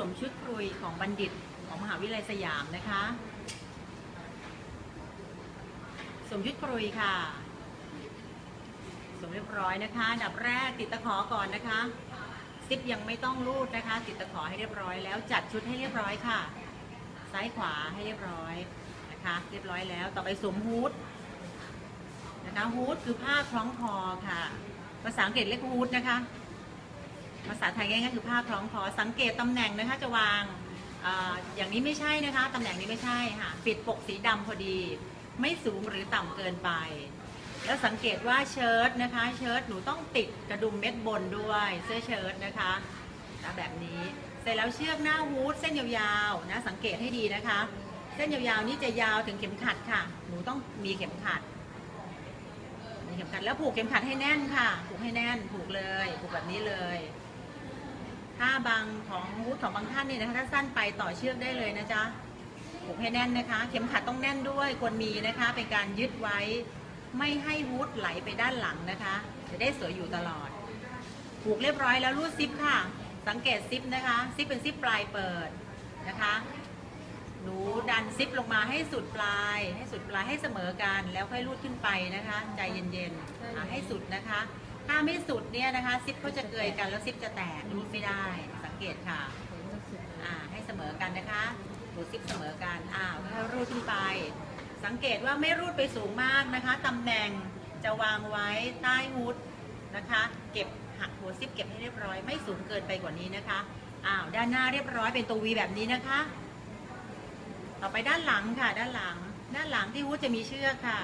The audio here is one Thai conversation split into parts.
สวมชุดคุยของบัณฑิตของมหาวิทยาลัยสยามนะคะสวมชุดคุยค่ะสวมเรียบร้อยนะคะดับแรกติดตะขอก่อนนะคะซิปยังไม่ต้องรูดนะคะ ติดตะขอให้เรียบร้อยแล้วจัดชุดให้เรียบร้อยค่ะ ซ้ายขวาให้เรียบร้อยนะคะ เรียบร้อยแล้วต่อไปสวมฮูดนะคะฮูดคือผ้าคล้องคอค่ะ ภาษาอังกฤษเรียกฮูดนะคะ ภาษาไทยง่ายๆคือผ้าคล้องคอสังเกตตำแหน่งนะคะจะวางอาอย่างนี้ไม่ใช่นะคะตำแหน่งนี้ไม่ใช่ค่ะปิดปกสีดำพอดี ไม่สูงหรือต่ำเกินไป แล้วสังเกตว่าเชิ้ตนะคะ เชิ้ตหนูต้องติดกระดุมเม็ดบนด้วยเสื้อเชิ้ตนะคะนะแบบนี้เสร็จแล้วเชือกหน้าฮูดเส้นยาวๆนะสังเกตให้ดีนะคะ เส้นยาวๆนี่จะยาวถึงเข็มขัดค่ะ หนูต้องมีเข็มขัดมีเข็มขัดแล้วผูกเข็มขัดให้แน่นค่ะ ผูกให้แน่นผูกเลยผูกแบบนี้เลย ถ้าบางของฮูดของบางท่านเนี่ยนะคะถ้าสั้นไปต่อเชือกได้เลยนะจ๊ะผูกให้แน่นนะคะ เข็มขัดต้องแน่นด้วยควรมีนะคะ เป็นการยึดไว้ไม่ให้ฮูดไหลไปด้านหลังนะคะ จะได้สวยอยู่ตลอด ผูกเรียบร้อยแล้วรูดซิปค่ะ สังเกตซิปนะคะ ซิปเป็นซิปปลายเปิดนะคะ หนูดันซิปลงมาให้สุดปลาย ให้สุดปลายให้เสมอกัน แล้วค่อยรูดขึ้นไปนะคะ ใจเย็นๆให้สุดนะคะ ถ้าไม่สุดเนี่ยนะคะ ซิปก็จะเกยกันแล้วซิปจะแตกรูดไม่ได้สังเกตค่ะอ่าให้เสมอกันนะคะรูดซิปเสมอกันอ่าค่อยๆรูดขึ้นไป สังเกตว่าไม่รูดไปสูงมากนะคะตำแหน่งจะวางไว้ใต้ฮูดนะคะ เก็บหักหัวซิปเก็บให้เรียบร้อยไม่สูงเกินไปกว่านี้นะคะอ้าวด้านหน้าเรียบร้อยเป็นตัววีแบบนี้นะคะ ต่อไปด้านหลังค่ะด้านหลัง ด้านหลังที่ฮูดจะมีเชือกค่ะ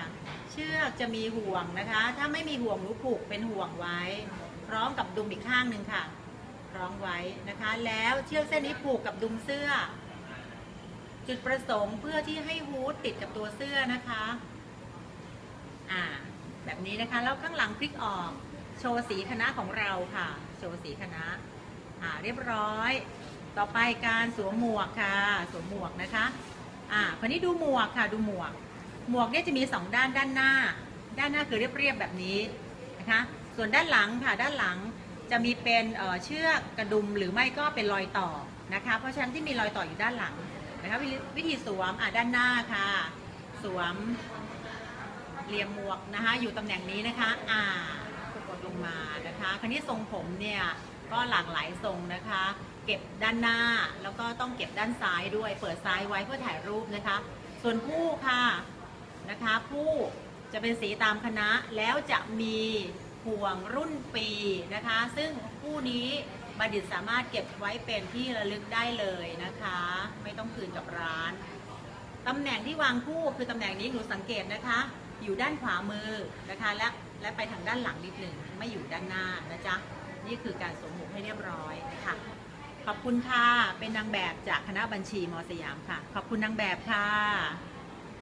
เชือกจะมีห่วงนะคะ ถ้าไม่มีห่วงหนูผูกเป็นห่วงไว้ พร้อมกับดุมอีกข้างหนึ่งค่ะคล้องไว้นะคะ แล้วเชือกเส้นนี้ผูกกับดุมเสื้อ จุดประสงค์เพื่อที่ให้ฮูดติดกับตัวเสื้อนะคะอ่าแบบนี้นะคะแล้วข้างหลังพลิกออกโชว์สีคณะของเราค่ะ โชว์สีคณะอ่าเรียบร้อย ต่อไปการสวมหมวกค่ะ สวมหมวกนะคะ อ่าคราวนี้ดูหมวกค่ะดูหมวก หมวกเนี่ยจะมีสองด้านด้านหน้า ด้านหน้าคือเรียบๆแบบนี้นะคะ ส่วนด้านหลังค่ะด้านหลังจะมีเป็นเชือกกระดุมหรือไม่ก็เป็นรอยต่อนะคะ เพราะฉะนั้นที่มีรอยต่ออยู่ด้านหลังนะคะวิธีสวมอ่าด้านหน้าค่ะ สวมเหลี่ยมหมวกนะคะ อยู่ตำแหน่งนี้นะคะ อ่ากดลงมานะคะ คราวนี้ทรงผมเนี่ย ก็หลากหลายทรงนะคะ เก็บด้านหน้าแล้วก็ต้องเก็บด้านซ้ายด้วย เปิดซ้ายไว้เพื่อถ่ายรูปนะคะ ส่วนผู้ค่ะนะคะ ผู้จะเป็นสีตามคณะแล้วจะมีห่วงรุ่นปีนะคะ ซึ่งผู้นี้บัณฑิตสามารถเก็บไว้เป็นที่ระลึกได้เลยนะคะ ไม่ต้องคืนกับร้านตำแหน่งที่วางคู่คือตำแหน่งนี้หนูสังเกตนะคะ อยู่ด้านขวามือนะคะและและไปทางด้านหลังนิดหนึ่งไม่อยู่ด้านหน้านะจ๊ะ นี่คือการสวมหมวกให้เรียบร้อยค่ะขอบคุณค่ะ เป็นนางแบบจากคณะบัญชีมสยามค่ะ ขอบคุณนางแบบค่ะ